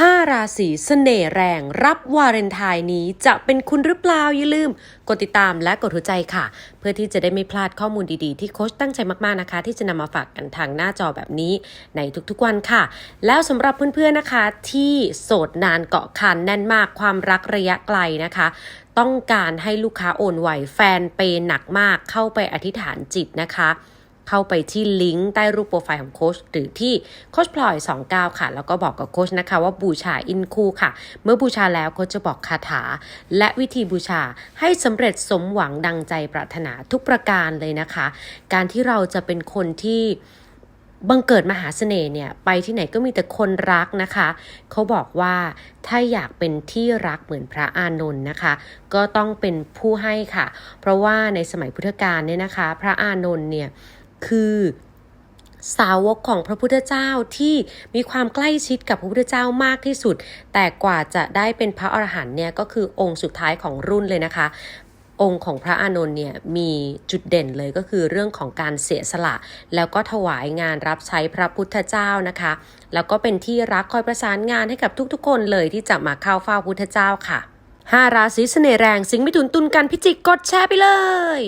5 ราศีเสน่ห์แรง รับวาเลนไทน์นี้จะเป็นคุณหรือเปล่าอย่าลืม กดติดตามและกดหัวใจค่ะ เพื่อที่จะได้ไม่พลาดข้อมูลดีๆ ที่โค้ชตั้งใจมากๆนะคะ ที่จะนำมาฝากกันทางหน้าจอแบบนี้ในทุกๆวันค่ะ แล้วสำหรับเพื่อนๆนะคะ ที่โสดนานเกาะคันแน่นมากความรักระยะไกลนะคะ ต้องการให้ลูกค้าโอนไหวแฟนเปย์หนักมากเข้าไปอธิษฐานจิตนะคะ เข้าไปที่ลิงก์ใต้รูปโปรไฟล์ของโค้ชหรือที่โค้ชพลอย 29 ค่ะ แล้วก็บอกกับโค้ชนะคะว่าบูชาอินคูค่ะ เมื่อบูชาแล้วโค้ชจะบอกคาถา และวิธีบูชาให้สำเร็จสมหวังดังใจปรารถนาทุกประการเลยนะคะ การที่เราจะเป็นคนที่บังเกิดมหาเสน่ห์เนี่ยไปที่ไหนก็มีแต่คนรักนะคะ เขาบอกว่าถ้าอยากเป็นที่รักเหมือนพระอานนท์นะคะ ก็ต้องเป็นผู้ให้ค่ะ เพราะว่าในสมัยพุทธกาลเนี่ยนะคะ พระอานนท์เนี่ย คือสาวกของพระพุทธเจ้าที่มีความใกล้ชิดกับพระพุทธเจ้ามากที่สุด แต่กว่าจะได้เป็นพระอรหันต์เนี่ยก็คือองค์สุดท้ายของรุ่นเลยนะคะ องค์ของพระอานนท์เนี่ยมีจุดเด่นเลยก็คือเรื่องของการเสียสละ แล้วก็ถวายงานรับใช้พระพุทธเจ้านะคะ แล้วก็เป็นที่รักคอยประสานงานให้กับทุกๆ คนเลยที่จะมาเข้าเฝ้าพุทธเจ้าค่ะห้าราศีเสน่ห์แรง สิงห์มิถุนตุลกันพิจิกกดแชร์ไปเลย